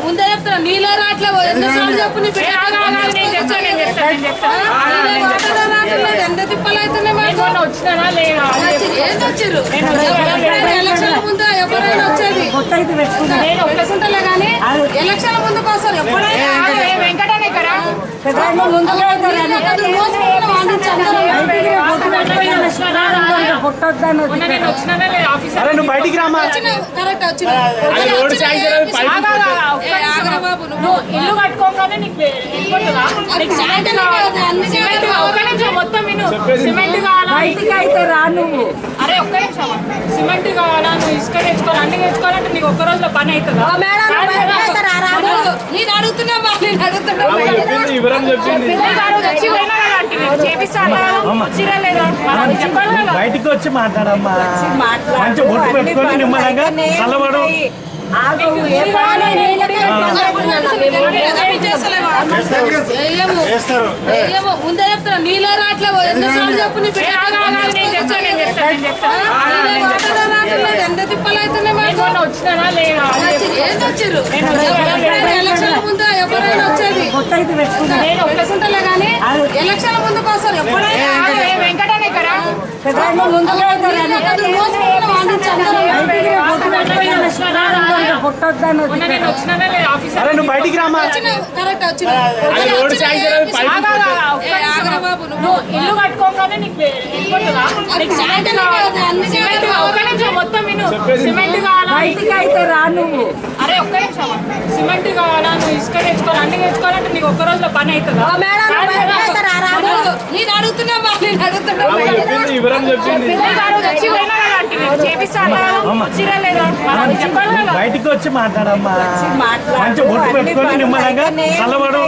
ముందే చెప్తున్నా నీలో రాట్లే ఎన్నిసార్లు చెప్పు నీ బిడ్డ తిప్పలు అవుతున్నాయి మాకు. వచ్చిర్రు ఎలక్షన్ ముందు ఎవరైనా వచ్చేది. నేను ఒప్పుకుంటలే కానీ ఎలక్షన్ ముందుకు వస్తారు ఎప్పుడైనా వెంకటనే కదా? ఎదురు మోసుకుంటున్న వాడిని చందనం మొన్న నేను వచ్చినానా లేదా ఆఫీసర్ అరే నువ్వు బయటికి రామా వచ్చినావు కరెక్ట్ వచ్చిన అది రోడ్ శాంక్షన్ ఆగరా బాబు నువ్వు నువ్వు ఇల్లు కట్టుకోగానే నీకు వెళ్ళిపోతుందా నీకు సిమెంట్ కావాలా సిమెంట్ కావాలా? ఒక్క నిమిషం మొత్తం విను సిమెంట్ కావాలా అయితే రా నువ్వు అరే ఒక్క నిమిషం సిమెంట్ కావాలా నువ్వు ఇసుక తెచ్చుకోవాలి అన్ని తెచ్చుకోవాలంటే నీకు ఒక్క రోజులో పని అవుతుందా అడుగు. నేను అడుగుతున్నా చేపిస్తాను బయటికి వచ్చి మాట్లాడమ్మా. మాట్లాడు. మంచి బొట్టు పెట్టుకొని నిమ్మలంగా చల్లబడు ముందే చెప్తున్నా నీలో రాట్లే చెప్పు ఎంత తిప్పలు అవుతున్నాయి ముందు ఎవరైనా వచ్చేది? నేను ఒప్పుకుంటలే కానీ ఎలక్షన్ ముందుకు వస్తారు. ఎప్పుడైనా వెంకటనే నువ్వు బయటికి రామా వచ్చినావు కరెక్ట్ వచ్చిన. అది రోడ్ శాంక్షన్ ఆగరా బాబు నువ్వు నువ్వు ఇల్లు కట్టుకోగానే నీకు వెళ్ళిపోతుందా నీకు సిమెంట్ కావాలా. సిమెంట్ కావాలా? ఒక్క నిమిషం మొత్తం విను. సిమెంట్ కావాలా? అయితే రా నువ్వు. అరే ఒక్క నిమిషం. సిమెంట్ కావాలా? నువ్వు ఇసుక ఒక్క రోజులో పని అవుతుందా. నేను అడుగుతున్నా నేను అడుగుతున్నా బయటికి వచ్చి మాట్లాడమ్మా మాట్లాడు. మంచి బొట్టు పెట్టుకొని నిమ్మలంగా. చల్లబడు